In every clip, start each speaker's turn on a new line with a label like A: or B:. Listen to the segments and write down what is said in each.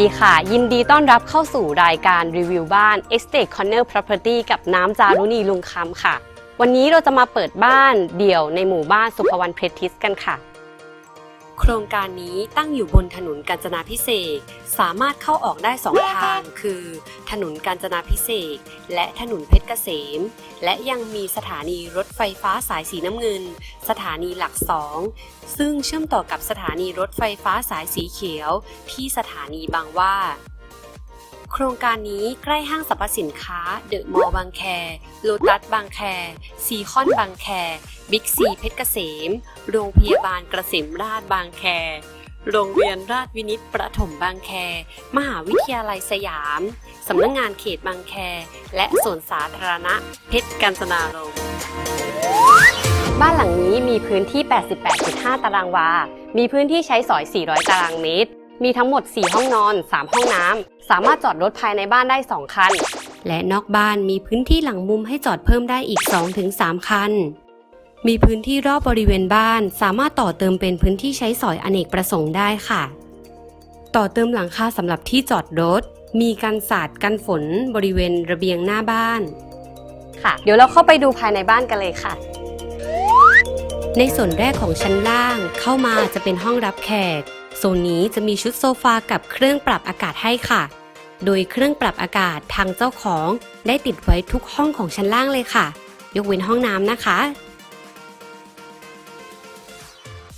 A: ดีค่ะ ยินดีต้อนรับเข้าสู่รายการรีวิวบ้าน Estate Corner Property กับน้ำจารุณีลุงคำค่ะ วันนี้เราจะมาเปิดบ้านเดี่ยวในหมู่บ้านสุภวรรณเพชรทิสกันค่ะ โครงการนี้ตั้งอยู่บนถนนกาญจนาพิเศษ สามารถเข้าออกได้สองทาง คือ ถนนกาญจนาพิเศษ และถนนเพชรเกษม และยังมีสถานีรถไฟฟ้าสายสีน้ำเงิน สถานีหลักสองซึ่งเชื่อมต่อกับสถานีรถไฟฟ้าสายสีเขียว ที่สถานีบางว่า โครงการนี้ใกล้ห้างสรรพสินค้า เดอะมอลล์บางแคโลตัสบางแค ซีคอนบางแค บิ๊กซีเพชรเกษม โรงพยาบาลเกษมราชบางแค โรงเรียนราชวินิตประถมบางแค มหาวิทยาลัยสยาม สำนักงงานเขตบางแค และสวนสาธารณะ เพชรกาญจนารมบ้านหลังนี้มีพื้นที่ 88.5 ตารางวา มีพื้นที่ใช้สอย 400 ตารางเมตร มีทั้งหมด 4 ห้องนอน 3 ห้องน้ำ สามารถจอดรถภายในบ้านได้ 2 คัน และนอกบ้านมีพื้นที่หลังมุมให้จอดเพิ่มได้อีก 2-3 คัน มีพื้นที่รอบบริเวณบ้าน สามารถต่อเติมเป็นพื้นที่ใช้สอยอเนกประสงค์ได้ค่ะ ต่อเติมหลังคาสำหรับที่จอดรถ มีกันศาสตร์กันฝนบริเวณระเบียงหน้าบ้าน ค่ะ เดี๋ยวเราเข้าไปดูภายในบ้านกันเลยค่ะในส่วนแรกของชั้นล่างเข้ามาจะเป็นห้องรับแขก โซนนี้จะมีชุดโซฟากับเครื่องปรับอากาศให้ค่ะ โดยเครื่องปรับอากาศทางเจ้าของได้ติดไว้ทุกห้องของชั้นล่างเลยค่ะ ยกเว้นห้องน้ำนะคะ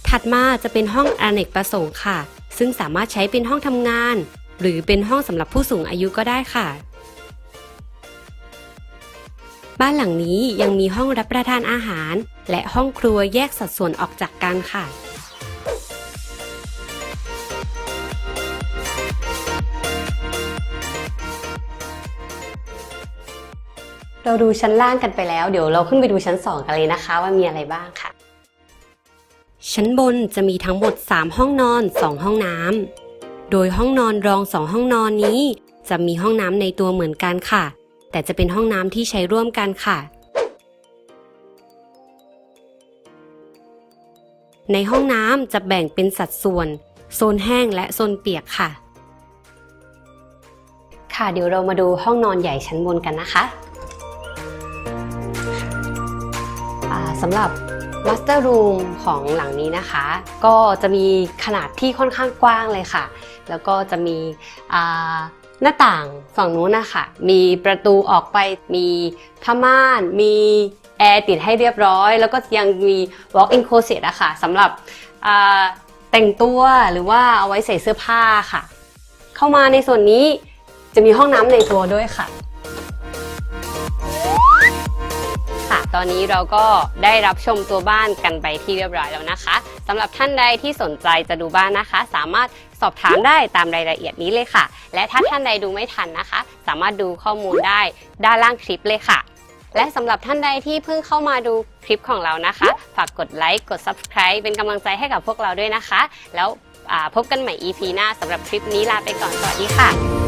A: ถัดมาจะเป็นห้องอเนกประสงค์ค่ะ ซึ่งสามารถใช้เป็นห้องทำงาน หรือเป็นห้องสำหรับผู้สูงอายุก็ได้ค่ะบ้านหลังนี้ยังมีห้องรับประทานอาหาร และห้องครัวแยกสัดส่วนออกจากกันค่ะ เราดูชั้นล่างกันไปแล้ว เดี๋ยวเราขึ้นไปดูชั้น 2 กันเลยนะคะ ว่ามีอะไรบ้างค่ะ ชั้นบนจะมีทั้งหมด 3 ห้องนอน 2 ห้องน้ำโดยห้องนอนรอง 2 ห้องนอนนี้ จะมีห้องน้ำในตัวเหมือนกันค่ะ แต่จะเป็นห้องน้ำที่ใช้ร่วมกันค่ะ ในห้องน้ำจะแบ่งเป็นสัดส่วน โซนแห้งและโซนเปียกค่ะ ค่ะเดี๋ยวเรามาดูห้องนอนใหญ่ชั้นบนกันนะคะ สำหรับ Master Room ของหลังนี้นะคะ ก็จะมีขนาดที่ค่อนข้างกว้างเลยค่ะ แล้วก็จะมีหน้าต่างฝั่งนู้นนะคะมีประตูออกไปมีผ้าม่าน มีแอร์ติดให้เรียบร้อย แล้วก็ยังมี walk-in closet อะค่ะสำหรับแต่งตัวหรือว่าเอาไว้ใส่เสื้อผ้าค่ะ เข้ามาในส่วนนี้จะมีห้องน้ำในตัวด้วยค่ะ ตอนนี้เราก็ได้รับชมตัวบ้านกันไปที่เรียบร้อยแล้วนะคะสำหรับท่านใดที่สนใจจะดูบ้านนะคะ สามารถสอบถามได้ตามรายละเอียดนี้เลยค่ะ และถ้าท่านใดดูไม่ทันนะคะ สามารถดูข้อมูลได้ด้านล่างคลิปเลยค่ะ และสำหรับท่านใดที่เพิ่งเข้ามาดูคลิปของเรานะคะ ฝากกดไลค์กด Subscribe เป็นกำลังใจให้กับพวกเราด้วยนะคะ แล้วพบกันใหม่ EP หน้าสำหรับคลิปนี้ลาไปก่อนสวัสดีค่ะ